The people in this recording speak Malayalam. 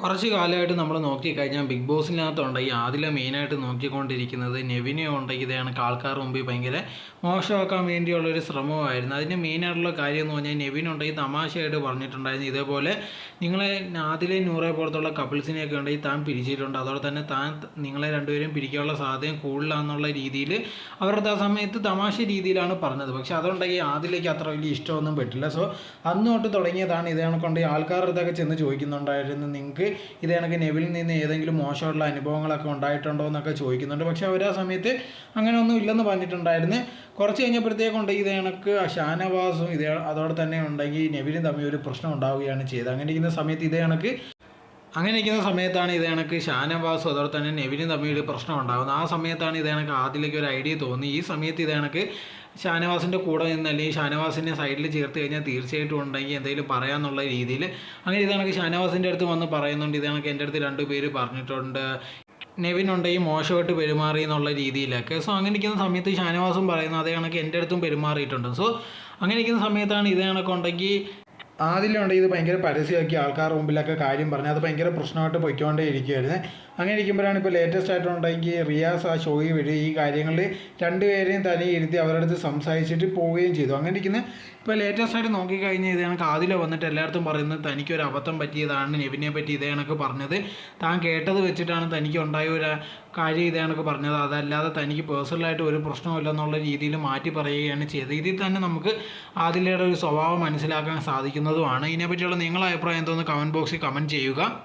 കുറച്ച് കാലമായിട്ട് നമ്മൾ നോക്കിക്കഴിഞ്ഞാൽ ബിഗ് ബോസിനകത്തുണ്ട്. ഈ ആദ്യം മെയിനായിട്ട് നോക്കിക്കൊണ്ടിരിക്കുന്നത് നെവിനെ ഉണ്ടെങ്കിൽ ഇതാണ് ആൾക്കാർ മുമ്പിൽ ഭയങ്കര മോശമാക്കാൻ വേണ്ടിയുള്ളൊരു ശ്രമമായിരുന്നു. അതിന് മെയിനായിട്ടുള്ള കാര്യം എന്ന് പറഞ്ഞാൽ നെവിൻ ഉണ്ടെങ്കിൽ തമാശയായിട്ട് പറഞ്ഞിട്ടുണ്ടായിരുന്നു. ഇതേപോലെ നിങ്ങളെ ആദിലെ നൂറെ പുറത്തുള്ള കപ്പിൾസിനെയൊക്കെ ഉണ്ടെങ്കിൽ താൻ പിരിച്ചിട്ടുണ്ട്. അതോടെ തന്നെ താൻ നിങ്ങളെ രണ്ടുപേരും പിരിക്കാനുള്ള സാധ്യത കൂടുതലാണെന്നുള്ള രീതിയിൽ അവരുടെ ആ സമയത്ത് തമാശ രീതിയിലാണ് പറഞ്ഞത്. പക്ഷെ അതുണ്ടെങ്കിൽ ആദിലേക്ക് അത്ര വലിയ ഇഷ്ടമൊന്നും പറ്റില്ല സോ അന്ന് തൊട്ട് തുടങ്ങിയതാണ് ഇതേ കൊണ്ട് ആൾക്കാരുടെ അടുത്തൊക്കെ ചെന്ന് ചോദിക്കുന്നുണ്ടായിരുന്നു. നിങ്ങൾക്ക് ഇത് കണക്ക് നെവിലിൽ നിന്ന് ഏതെങ്കിലും മോശമുള്ള അനുഭവങ്ങളൊക്കെ ഉണ്ടായിട്ടുണ്ടോ എന്നൊക്കെ ചോദിക്കുന്നുണ്ട്. പക്ഷെ അവർ ആ സമയത്ത് അങ്ങനെ ഒന്നും ഇല്ലെന്ന് പറഞ്ഞിട്ടുണ്ടായിരുന്നു. കുറച്ച് കഴിഞ്ഞപ്പോഴത്തേക്കുണ്ട് ഇത് കണക്ക് ഷാനവാസും ഇതേ അതോടെ തന്നെ ഉണ്ടെങ്കിൽ നെവിലും തമ്മിൽ ഒരു പ്രശ്നം ഉണ്ടാവുകയാണ് ചെയ്തത്. അങ്ങനെ ഇരിക്കുന്ന സമയത്ത് ഇതേ കണക്ക് അങ്ങനെ ഇരിക്കുന്ന സമയത്താണ് ഇത് കണക്ക് ഷാനവാസും അതോടെ തന്നെ നെവിനും തമ്മിൽ പ്രശ്നം ഉണ്ടാകുന്നത് ആ സമയത്താണ് ഇത് കണക്ക് ആദ്യത്തിലേക്ക് ഒരു ഐഡിയ തോന്നി ഈ സമയത്ത് ഇത് കണക്ക് ഷാനവാസിന്റെ കൂടെ നിന്ന് അല്ലെങ്കിൽ ഷാനവാസിനെ സൈഡിൽ ചേർത്ത് കഴിഞ്ഞാൽ തീർച്ചയായിട്ടും ഉണ്ടെങ്കിൽ എന്തെങ്കിലും പറയാമെന്നുള്ള രീതിയിൽ അങ്ങനെ ഇത് കണക്ക് ഷാനവാസിന്റെ അടുത്ത് വന്ന് പറയുന്നുണ്ട്. ഇത് കണക്ക് എന്റെ അടുത്ത് രണ്ട് പേര് പറഞ്ഞിട്ടുണ്ട്. നെവിൻ ഉണ്ടെങ്കിൽ മോശമായിട്ട് പെരുമാറി എന്നുള്ള രീതിയിലൊക്കെ. സോ അങ്ങനെ ഇരിക്കുന്ന സമയത്ത് ഷാനവാസും പറയുന്നത് അതേ കണക്ക് എന്റെ അടുത്തും പെരുമാറിയിട്ടുണ്ട്. സോ അങ്ങനെ ഇരിക്കുന്ന സമയത്താണ് ഇത് കണക്കുണ്ടെങ്കിൽ ആദ്യമുണ്ടെങ്കിൽ ഇത് ഭയങ്കര പരസ്യമാക്കി ആൾക്കാരുടെ മുമ്പിലൊക്കെ കാര്യം പറഞ്ഞ്. അത് ഭയങ്കര പ്രശ്നമായിട്ട് പൊയ്ക്കൊണ്ടേ ഇരിക്കുകയായിരുന്നു അങ്ങനെ ഇരിക്കുമ്പോഴാണ് ഇപ്പോൾ ലേറ്റസ്റ്റ് ആയിട്ടുണ്ടെങ്കിൽ റിയാസ് ആ ഷോയിൽ വഴി ഈ കാര്യങ്ങളിൽ രണ്ടുപേരെയും തനി ഇരുത്തി അവരുടെ അടുത്ത് സംസാരിച്ചിട്ട് പോവുകയും ചെയ്തു. അങ്ങനെ ഇരിക്കുന്ന ഇപ്പോൾ ലേറ്റസ്റ്റ് ആയിട്ട് നോക്കിക്കഴിഞ്ഞാൽ ഇത് കണക്ക് ആദില വന്നിട്ട് എല്ലായിടത്തും പറയുന്നത് തനിക്കൊരു അബദ്ധം പറ്റിയതാണ് നെവിനെ പറ്റി ഇതേ കണക്ക് പറഞ്ഞത്. താൻ കേട്ടത് വെച്ചിട്ടാണ് തനിക്ക് ഉണ്ടായ ഒരു കാര്യം ഇതാണൊക്കെ പറഞ്ഞത്. അതല്ലാതെ തനിക്ക് പേഴ്സണലായിട്ട് ഒരു പ്രശ്നമില്ല എന്നുള്ള രീതിയിൽ മാറ്റി പറയുകയാണ് ചെയ്തത്. ഇതിൽ തന്നെ നമുക്ക് ആദിലയുടെ ഒരു സ്വഭാവം മനസ്സിലാക്കാൻ സാധിക്കുന്നതുമാണ്. ഇതിനെപ്പറ്റിയുള്ള നിങ്ങളുടെ അഭിപ്രായം എന്തോന്ന് കമന്റ് ബോക്സിൽ കമന്റ് ചെയ്യുക.